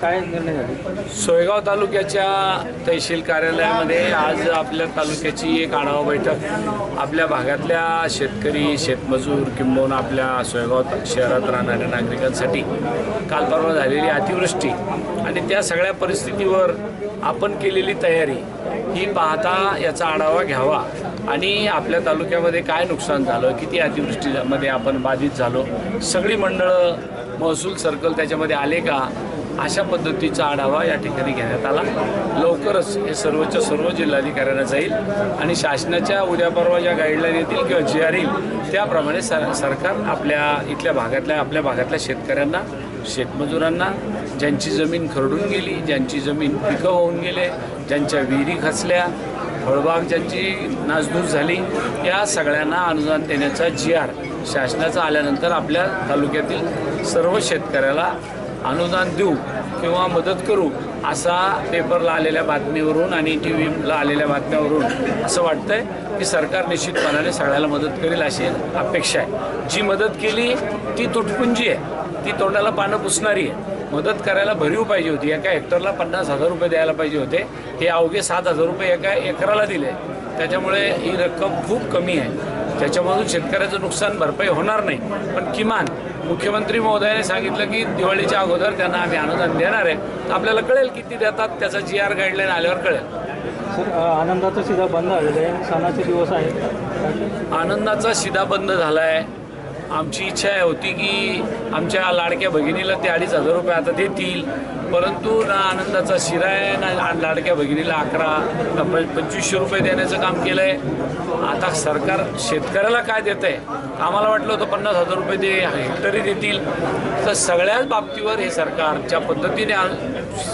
काय निर्णय झाले? सोयगाव तालुक्याच्या तहसील कार्यालयामध्ये आज आपल्या तालुक्याची एक आढावा बैठक. आपल्या भागातल्या शेतकरी शेतमजूर किंबहुना आपल्या सोयगाव शहरात राहणाऱ्या नागरिकांसाठी काल परवा झालेली अतिवृष्टी आणि त्या सगळ्या परिस्थितीवर आपण केलेली तयारी ही पाहता याचा आढावा घ्यावा आणि आपल्या तालुक्यामध्ये काय नुकसान झालं किती अतिवृष्टीमध्ये आपण बाधित झालो सगळी मंडळं महसूल सर्कल त्याच्यामध्ये आले का? अशा पद्धतीचा आढावा या ठिकाणी घेण्यात आला. लवकरच हे सर्वच्या सर्व जिल्हाधिकाऱ्यांना जाईल आणि शासनाच्या उद्या परवा ज्या गाईडलाईन येतील किंवा जी आर येईल त्याप्रमाणे सर सरकार आपल्या इथल्या भागातल्या आपल्या भागातल्या शेतकऱ्यांना शेतमजुरांना ज्यांची जमीन खरडून गेली ज्यांची जमीन पिकं होऊन गेले ज्यांच्या विहिरी खचल्या फळबाग ज्यांची नासधूस झाली या सगळ्यांना अनुदान देण्याचा जी आर शासनाचा आल्यानंतर आपल्या तालुक्यातील सर्व शेतकऱ्याला अनुदान देऊ किंवा मदत करू असा पेपरला आलेल्या बातमीवरून आणि टी व्हीला आलेल्या बातम्यावरून असं वाटतंय की सरकार निश्चितपणाने सगळ्याला मदत करेल अशी अपेक्षा आहे. जी मदत केली ती तुटपुंजी आहे. ती तोंडाला पानं पुसणारी आहे. मदत करायला भरीव पाहिजे होती. एका हेक्टरला पन्नास हजार रुपये द्यायला पाहिजे होते. हे अवघे सात हजार रुपये एका एकराला दिले. त्याच्यामुळे ही रक्कम खूप कमी आहे. त्याच्यामधून शेतकऱ्याचं नुकसान भरपाई होणार नाही. पण किमान मुख्यमंत्री महोदयाने सांगितलं की दिवाळीच्या अगोदर त्यांना आम्ही अनुदान देणार आहे. आपल्याला कळेल किती देतात त्याचा जी आर गाईडलाईन आल्यावर कळेल. आनंदाचा सीधा बंद झालेला आहे. सणाचे दिवस आहेत. आनंदाचा शिदा बंद झाला आहे आमची इच्छा आहे होती की आमच्या लाडक्या भगिनीला ते अडीच हजार रुपये आता देतील. परंतु ना आनंदाचा शिरा आहे ना लाडक्या भगिनीला अकरा पंचवीसशे रुपये देण्याचं काम केलं आहे आता सरकार शेतकऱ्याला काय देत आहे आम्हाला वाटलं होतं पन्नास हजार रुपये ते हेक्टरी देतील. तर सगळ्याच बाबतीवर हे सरकार ज्या पद्धतीने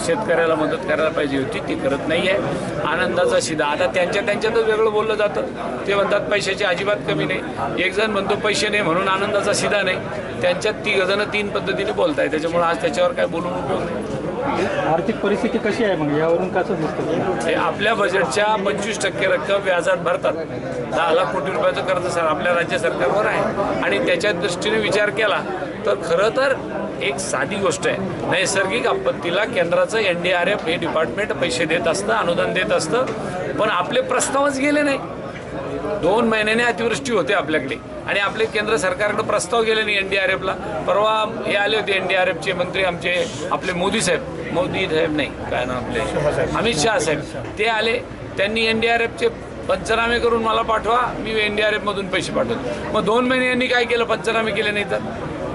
शेतकऱ्याला मदत करायला पाहिजे होती ती करत नाही आहे आनंदाचा शिदा आता त्यांच्या त्यांच्यातच वेगळं बोललं जातं. ते म्हणतात पैशाची अजिबात कमी नाही. एक जण म्हणतो पैसे नाही म्हणून आनंदाचा शिदा नाही. त्यांच्यात ती गजनं तीन पद्धतीने बोलत आहे त्याच्यामुळे आज त्याच्यावर काय बोलून उपयोग नाही. आर्थिक परिस्थिती कशी आहे मग? यावरून कसं दिसतं? हे आपल्या बजेटच्या पंचवीस टक्के रक्कम व्याजात भरतात. दहा लाख कोटी रुपयाचं कर्ज सर आपल्या राज्य सरकारवर आहे. आणि त्याच्या दृष्टीने विचार केला तर खरं तर एक साधी गोष्ट आहे. नैसर्गिक आपत्तीला केंद्राचं एन डी आर एफ हे डिपार्टमेंट पैसे देत असतं अनुदान देत असतं. पण आपले प्रस्तावच गेले नाही. दोन महिन्याने अतिवृष्टी होते आपल्याकडे. आणि आपले केंद्र सरकारकडे प्रस्ताव गेले नाही एन डी आर एफला. परवा हे आले होते एन डी आर एफचे मंत्री आमचे आपले मोदी साहेब. मोदी साहेब नाही काय ना आपले? अमित शहा साहेब. ते आले. त्यांनी एन डी आर एफचे पंचनामे करून मला पाठवा मी एन डी आर एफमधून पैसे पाठवतो. मग दोन महिने यांनी काय केलं? पंचनामे केले नाही तर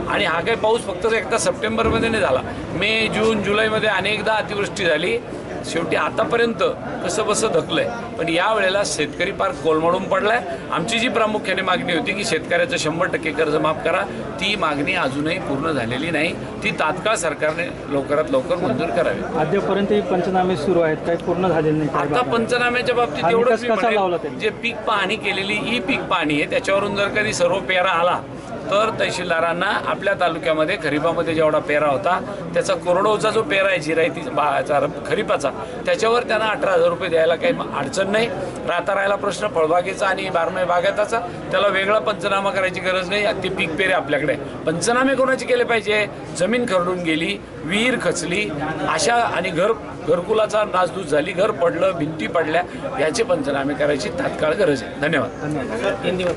आणि हा काही पाऊस फक्त एकदा सप्टेंबरमध्ये नाही झाला. मे जून जुलैमध्ये अनेकदा अतिवृष्टी झाली. शेवटी आतापर्यंत कसं बसं धकलंय. पण या वेळेला शेतकरी फार कोलमडून पडलाय. आमची जी प्रामुख्याने मागणी होती की शेतकऱ्याचं शंभर टक्के कर्ज माफ करा. ती मागणी अजूनही पूर्ण झालेली नाही. ती तात्काळ सरकारने लवकरात लवकर मंजूर करावी. अद्यापर्यंत पंचनामे सुरू आहेत. काही पूर्ण झालेले नाही. आता. पंचनाम्याच्या बाबतीत एवढंच? जे पीक पाहणी केलेली ई पीक पाहणी आहे त्याच्यावरून जर कधी सर्व पेरा आला तर तहसीलदारांना आपल्या तालुक्यामध्ये खरीपामध्ये जेवढा पेरा होता त्याचा कोरडोचा जो पेरा आहे जिरायती खरीपाचा त्याच्यावर त्यांना अठरा हजार रुपये द्यायला काही अडचण नाही. राहता राहिला प्रश्न फळबागेचा आणि बारमाही बागायताचा. त्याला वेगळा पंचनामा करायची गरज नाही. ते पीक पेरे आपल्याकडे. पंचनामे कोणाचे केले पाहिजे? जमीन खरडून गेली विहीर खचली अशा आणि घर घरकुलाचा नासधूस झाली घर पडलं भिंती पडल्या याचे पंचनामे करायची तात्काळ गरज आहे. धन्यवाद. धन्यवाद.